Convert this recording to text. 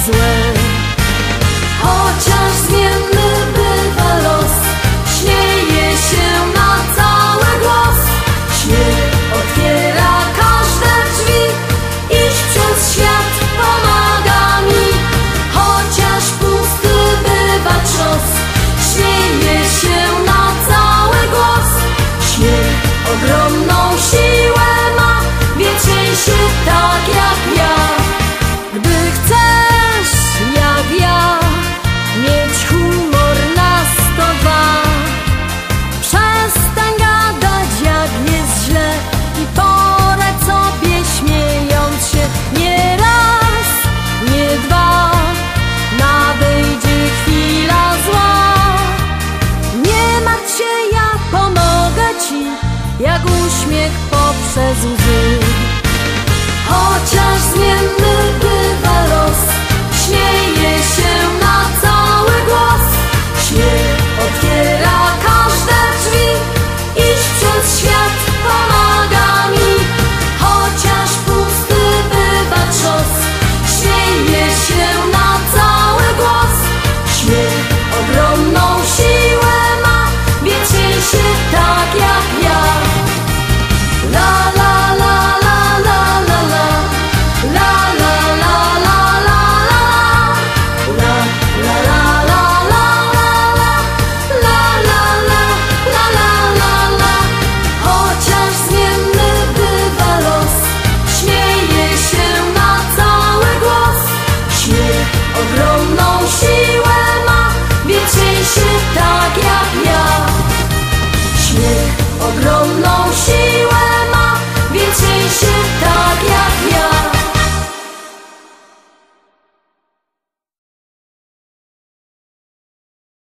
złe jak uśmiech poprzez łzy. Chociaż był Огромный